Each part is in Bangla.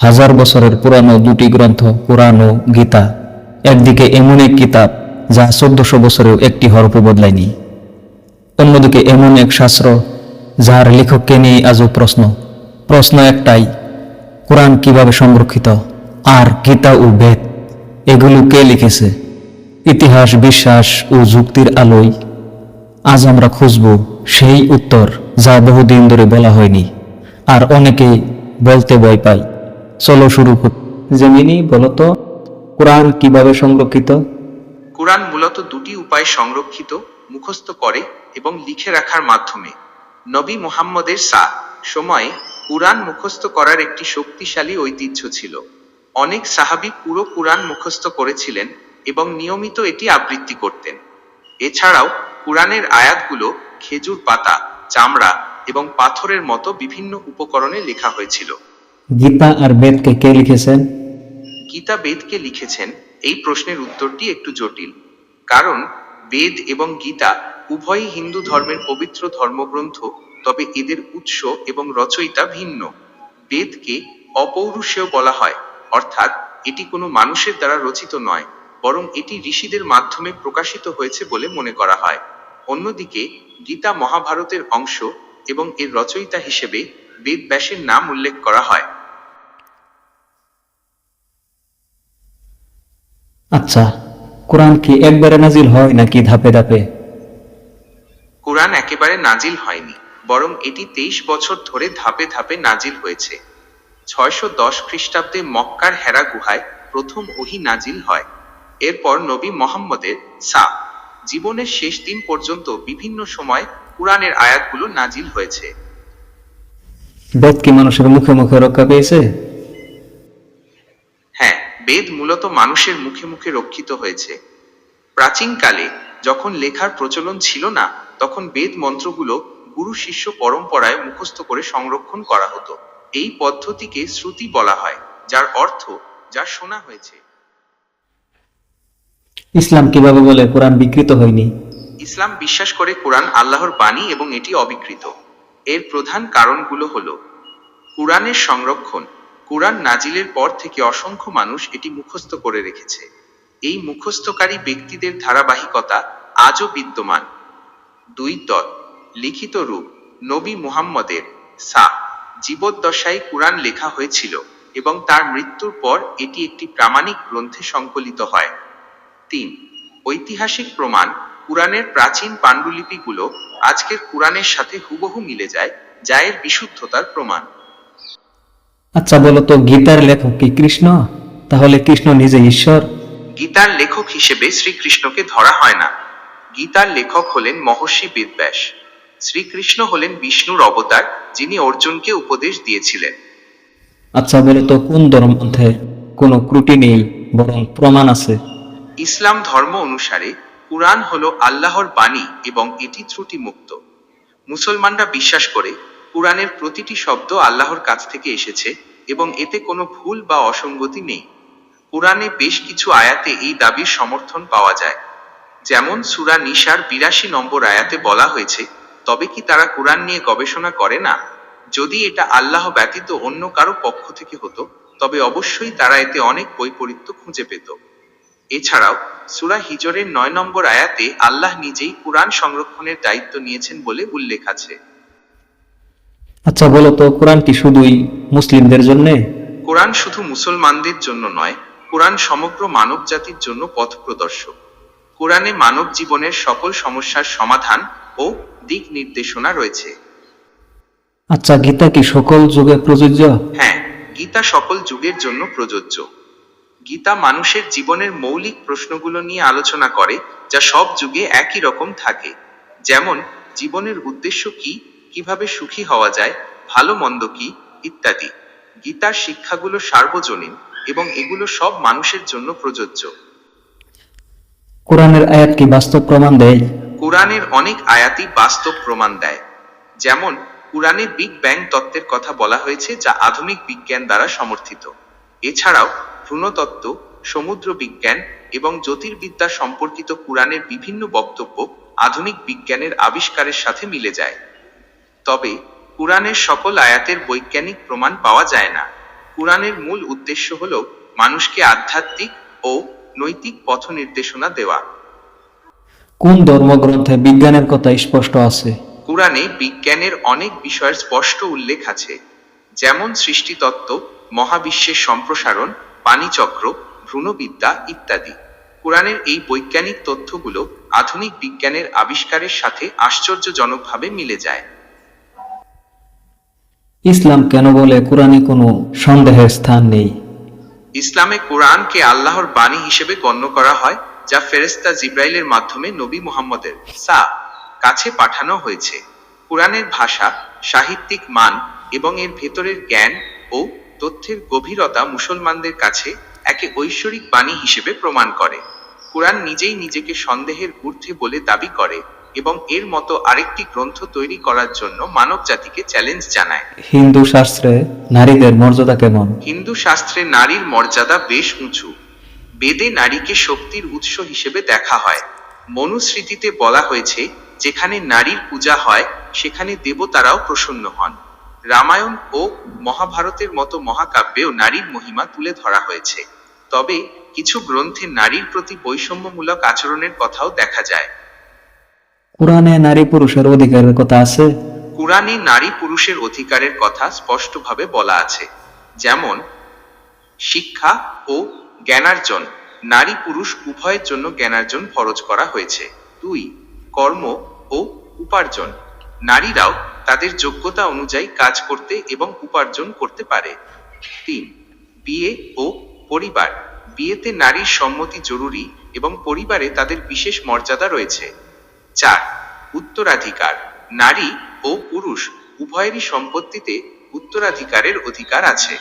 হাজার বছরের পুরানো দুটি গ্রন্থ, কোরআন ও গীতা। একদিকে এমন এক কিতাব, যা চোদ্দশো বছরেও একটি হরফ বদলায়নি। অন্যদিকে এমন এক শাস্ত্র, যার লেখককে নিয়ে আজও প্রশ্ন। প্রশ্ন একটাই, কোরআন কীভাবে সংরক্ষিত? আর গীতা ও বেদ, এগুলো কে লিখেছে? ইতিহাস, বিশ্বাস ও যুক্তির আলোয় আজ আমরা খুঁজব সেই উত্তর, যা বহুদিন ধরে বলা হয়নি। আর অনেকে বলতে ভয় পায়। চলো শুরু করি। জেমিনি বলতো কোরআন কীভাবে সংরক্ষিত? কোরআন মূলত দুটি উপায়ে সংরক্ষিত, মুখস্থ করে এবং লিখে রাখার মাধ্যমে। নবী মুহাম্মদের সা সময়ে কুরআন মুখস্থ করার একটি শক্তিশালী ঐতিহ্য ছিল। অনেক সাহাবী পুরো কুরআন মুখস্থ করেছিলেন এবং নিয়মিত এটি আবৃত্তি করতেন। এছাড়াও কুরআনের আয়াতগুলো খেজুর পাতা, চামড়া এবং পাথরের মতো বিভিন্ন উপকরণে লেখা হয়েছিল। গীতা আর বেদকে কে লিখেছেন? গীতা বেদকে লিখেছেন এই প্রশ্নের উত্তরটি একটু জটিল। কারণ বেদ এবং গীতা উভয়ই হিন্দু ধর্মের পবিত্র ধর্মগ্রন্থ, তবে এদের উৎস এবং রচয়িতা ভিন্ন। বেদকে অপৌরুষেয় বলা হয়, অর্থাৎ এটি কোনো মানুষের দ্বারা রচিত নয়, বরং এটি ঋষিদের মাধ্যমে প্রকাশিত হয়েছে বলে মনে করা হয়। অন্যদিকে গীতা মহাভারতের অংশ এবং এর রচয়িতা হিসেবে বেদ ব্যাসের নাম উল্লেখ করা হয়। আচ্ছা কোরআন কি একবারে নাজিল হয় নাকি ধাপে ধাপে? কোরআন একেবারে নাজিল হয়নি বরং এটি তেইশ বছর ধরে ধাপে ধাপে নাজিল হয়েছে। ছয়শো দশ খ্রিস্টাব্দে মক্কার হেরা গুহায় প্রথম ওহি নাজিল হয়। এরপর নবী মোহাম্মদের সা। জীবনের শেষ দিন পর্যন্ত বিভিন্ন সময় কোরআনের আয়াতগুলো নাজিল হয়েছে। বেদ কি মানুষের মুখে মুখে রক্ষা পেয়েছে? বেদ মূলত মানুষের মুখে মুখে রক্ষিত হয়েছে। প্রাচীনকালে যখন লেখার প্রচলন ছিল না তখন বেদ মন্ত্রগুলো গুরু শিষ্য পরম্পরায় মুখস্থ করে সংরক্ষণ করা হতো। এই পদ্ধতিকে শ্রুতি বলা হয় যার অর্থ যা শোনা হয়েছে। ইসলাম কীভাবে বলে কোরআন বিকৃত হয়নি? ইসলাম বিশ্বাস করে কোরআন আল্লাহর বাণী এবং এটি অবিকৃত। এর প্রধান কারণগুলো হলো কোরআনের সংরক্ষণ কোরআন নাজিলের পর থেকে অসংখ্য মানুষ এটি মুখস্থ করে রেখেছে। এই মুখস্থকারী ব্যক্তিদের ধারাবাহিকতা আজও বিদ্যমান। দুই দল, লিখিত রূপ, নবী মুহাম্মদের, সা, জীবদ্দশায় কোরআন লেখা হয়েছিল এবং তার মৃত্যুর পর এটি একটি প্রামাণিক গ্রন্থে সংকলিত হয়। তিন, ঐতিহাসিক প্রমাণ, কুরআনের প্রাচীন পাণ্ডুলিপিগুলো আজকের কুরআনের সাথে হুবহু মিলে যায়, যা এর বিশুদ্ধতার প্রমাণ। আচ্ছা বলতো গীতার লেখক কি কৃষ্ণ? তাহলে কৃষ্ণ নিজে ঈশ্বর? গীতার লেখক হিসেবে শ্রীকৃষ্ণকে ধরা হয় না। গীতার লেখক হলেন মহর্ষি বেদব্যাস শ্রীকৃষ্ণ হলেন বিষ্ণুর অবতার যিনি অর্জুনকে উপদেশ দিয়েছিলেন। আচ্ছা বলতো কোন ধর্মগ্রন্থে কোনো ত্রুটি নেই বরং প্রমাণ আছে? ইসলাম ধর্ম অনুসারে কুরআন হলো আল্লাহর বাণী এবং এটি ত্রুটিমুক্ত। মুসলমানরা বিশ্বাস করে কুরআনের প্রতিটি শব্দ আল্লাহর কাছ থেকে এসেছে এবং এতে কোনো ভুল বা অসঙ্গতি নেই। কুরআনে বেশ কিছু আয়াতে এই দাবির সমর্থন পাওয়া যায়। যেমন সুরা নিশার বিরাশি নম্বর আয়াতে বলা হয়েছে, তবে কি তারা কোরআন নিয়ে গবেষণা করে না? যদি এটা আল্লাহ ব্যতীত অন্য কারও পক্ষ থেকে হতো, তবে অবশ্যই তারা এতে অনেক বৈপরীত্য খুঁজে পেত। এছাড়াও, সুরা হিজরের নয় নম্বর আয়াতে আল্লাহ নিজেই কোরআন সংরক্ষণের দায়িত্ব নিয়েছেন বলে উল্লেখ আছে। আচ্ছা বলতো কোরআন কি শুধুই মুসলিমদের জন্যে? কোরআন শুধু মুসলমানদের জন্য নয় কোরআন সমগ্র মানব জাতির জন্য পথ প্রদর্শক। কোরআনে মানব জীবনের সকল সমস্যার সমাধান ও দিক নির্দেশনা রয়েছে। আচ্ছা গীতা কি সকল যুগে প্রযোজ্য? হ্যাঁ গীতা সকল যুগের জন্য প্রযোজ্য। গীতা মানুষের জীবনের মৌলিক প্রশ্নগুলো নিয়ে আলোচনা করে যা সব যুগে একই রকম থাকে। যেমন জীবনের উদ্দেশ্য কি কীভাবে সুখী হওয়া যায় ভালো মন্দ কি ইত্যাদি। গীতার শিক্ষাগুলো সার্বজনীন এবং এগুলো সব মানুষের জন্য প্রযোজ্য। কোরআনের আয়াত কি বাস্তব প্রমাণ দেয়? কোরআনের অনেক আয়াতই বাস্তব প্রমাণ দেয়। যেমন কোরআনে বিগ ব্যাং তত্ত্বের কথা বলা হয়েছে যা আধুনিক বিজ্ঞান দ্বারা সমর্থিত। এছাড়াও ভ্রূণতত্ত্ব সমুদ্র বিজ্ঞান এবং জ্যোতির্বিদ্যা সম্পর্কিত কোরআনের বিভিন্ন বক্তব্য আধুনিক বিজ্ঞানের আবিষ্কারের সাথে মিলে যায়। তবে কোরআনের সকল আয়াতের বৈজ্ঞানিক প্রমাণ পাওয়া যায় না। কুরআনের মূল উদ্দেশ্য হল মানুষকে আধ্যাত্মিক ও নৈতিক পথ নির্দেশনা দেওয়া। কোন ধর্মগ্রন্থে বিজ্ঞানের কথা স্পষ্ট আছে? কুরআনে বিজ্ঞানের অনেক বিষয়ের স্পষ্ট উল্লেখ আছে যেমন সৃষ্টিতত্ত্ব মহাবিশ্বের সম্প্রসারণ পানিচক্র ভ্রূণবিদ্যা ইত্যাদি। কুরআনের এই বৈজ্ঞানিক তথ্যগুলো আধুনিক বিজ্ঞানের আবিষ্কারের সাথে আশ্চর্যজনকভাবে মিলে যায়। ইসলাম কেন বলে কোরআনে কোনো সন্দেহের স্থান নেই? ইসলামে কোরআনকে আল্লাহর বাণী হিসেবে গণ্য করা হয়, যা ফেরেস্তা জিব্রাইলের মাধ্যমে নবী মুহাম্মদের, সা, কাছে পাঠানো হয়েছে। কোরআনের ভাষা, সাহিত্যিক মান এবং এর ভেতরের জ্ঞান ও তথ্যের গভীরতা মুসলমানদের কাছে একে ঐশ্বরিক বাণী হিসেবে প্রমাণ করে। কোরআন নিজেই নিজেকে সন্দেহের ঊর্ধ্বে বলে দাবি করে। এবং এর মতো আরেকটি গ্রন্থ তৈরি করার জন্য মানব জাতিকে চ্যালেঞ্জ জানায়। হিন্দু শাস্ত্রে নারীদের মর্যাদা কেমন? হিন্দু শাস্ত্রে নারীর মর্যাদা বেশ উঁচু। বেদে নারীকে শক্তির উৎস হিসেবে দেখা হয়। মনুস্মৃতিতে বলা হয়েছে যেখানে নারীর পূজা হয় সেখানে দেবতারাও প্রসন্ন হন। রামায়ণ ও মহাভারতের মতো মহাকাব্যেও নারীর মহিমা তুলে ধরা হয়েছে। তবে কিছু গ্রন্থে নারীর প্রতি বৈষম্যমূলক আচরণের কথাও দেখা যায়। কোরআনে নারী পুরুষের অধিকারের কথা আছে কুরআনে নারী পুরুষের অধিকারের কথা স্পষ্টভাবে বলা আছে যেমন শিক্ষা ও জ্ঞানার্জন নারী পুরুষ উভয়ের জন্য জ্ঞানার্জন ফরজ করা হয়েছে দুই কর্ম ও উপার্জন নারীরাও তাদের যোগ্যতা অনুযায়ী কাজ করতে এবং উপার্জন করতে পারে তিন বিয়ে ও পরিবার বিয়েতে নারীর সম্মতি জরুরি এবং পরিবারে তাদের বিশেষ মর্যাদা রয়েছে চার উত্তরাধিকার। নারী ও পুরুষ উভয়েরই সম্পত্তিতে উত্তরাধিকারের অধিকার আছে।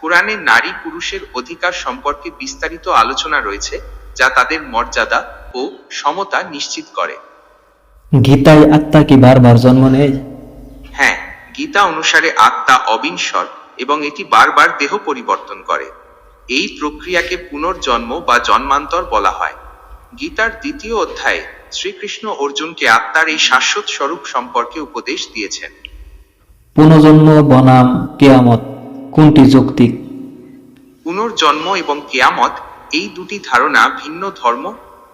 কোরআনে নারী পুরুষের অধিকার সম্পর্কে বিস্তারিত আলোচনা রয়েছে যা তাদের মর্যাদা ও সমতা নিশ্চিত করে। গীতায় আত্মা কি বারবার জন্ম নেয়? হ্যাঁ গীতা অনুসারে আত্মা অবিনশ্বর এবং এটি বারবার দেহ পরিবর্তন করে। এই প্রক্রিয়াকে পুনর্জন্ম বা জন্মান্তর বলা হয়। গীতার দ্বিতীয় অধ্যায়ে শ্রীকৃষ্ণ অর্জুনকে আত্মার এই শাশ্বত স্বরূপ সম্পর্কে উপদেশ দিয়েছেন। পুনর্জন্ম বনাম কেয়ামত কোনটি যৌক্তিক পুনর্জন্ম এবং কেয়ামত এই দুটি ধারণা ভিন্ন ধর্ম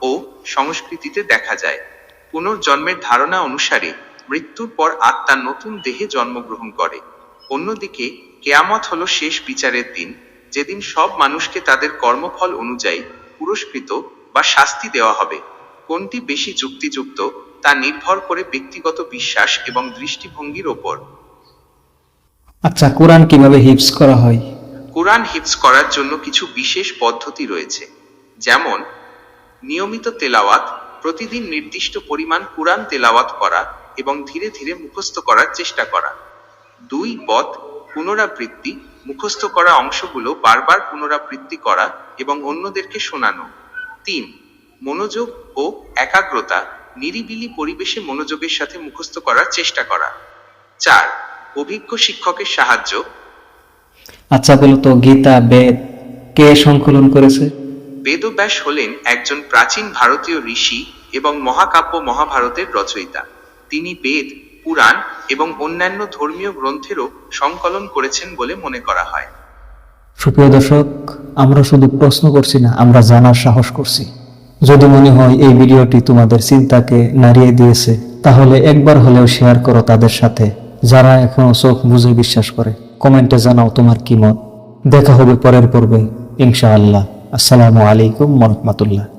ও সংস্কৃতিতে দেখা যায়। পুনর্জন্মের ধারণা অনুসারে মৃত্যুর পর আত্মা নতুন দেহে জন্মগ্রহণ করে। অন্যদিকে কেয়ামত হল শেষ বিচারের দিন যেদিন সব মানুষকে তাদের কর্মফল অনুযায়ী পুরস্কৃত বা শাস্তি দেওয়া হবে। কোনটি বেশি যুক্তিযুক্ত তা নির্ভর করে ব্যক্তিগত বিশ্বাস এবং দৃষ্টিভঙ্গির ওপর। আচ্ছা কোরআন কীভাবে হিপস করা হয়? কোরআন হিফজ করার জন্য কিছু বিশেষ পদ্ধতি রয়েছে। যেমন নিয়মিত তেলাওয়াত প্রতিদিন নির্দিষ্ট পরিমাণ কোরআন তেলাওয়াত করা এবং ধীরে ধীরে মুখস্থ করার চেষ্টা করা। দুই বদ পুনরাবৃত্তি মুখস্থ করা অংশগুলো বারবার পুনরাবৃত্তি করা এবং অন্যদেরকে শোনানো। তিন মনোযোগ ও একাগ্রতা নিরিবিলি পরিবেশে মনোযোগের সাথে মুখস্থ করার চেষ্টা করা। চার অভিজ্ঞ শিক্ষকের সাহায্য। আচ্ছা বলতো গীতা বেদ কে সংকলন করেছে? বেদব্যাস হলেন একজন প্রাচীন ভারতীয় ঋষি এবং মহাকাব্য মহাভারতের রচয়িতা। তিনি বেদ পুরাণ এবং অন্যান্য ধর্মীয় গ্রন্থেরও সংকলন করেছেন বলে মনে করা হয়। সুপ্রিয় দর্শক আমরা শুধু প্রশ্ন করছি না আমরা জানার সাহস করছি। যদি মনে হয় এই ভিডিওটি তোমাদের চিন্তাকে নাড়িয়ে দিয়েছে, তাহলে একবার হলেও শেয়ার করো তাদের সাথে, যারা এখনও চোখ বুঝে বিশ্বাস করে। কমেন্টে জানাও তোমার কি মত। দেখা হবে পরের পর্বে, ইনশাআল্লাহ। আসসালামু আলাইকুম রহমতুল্লাহ।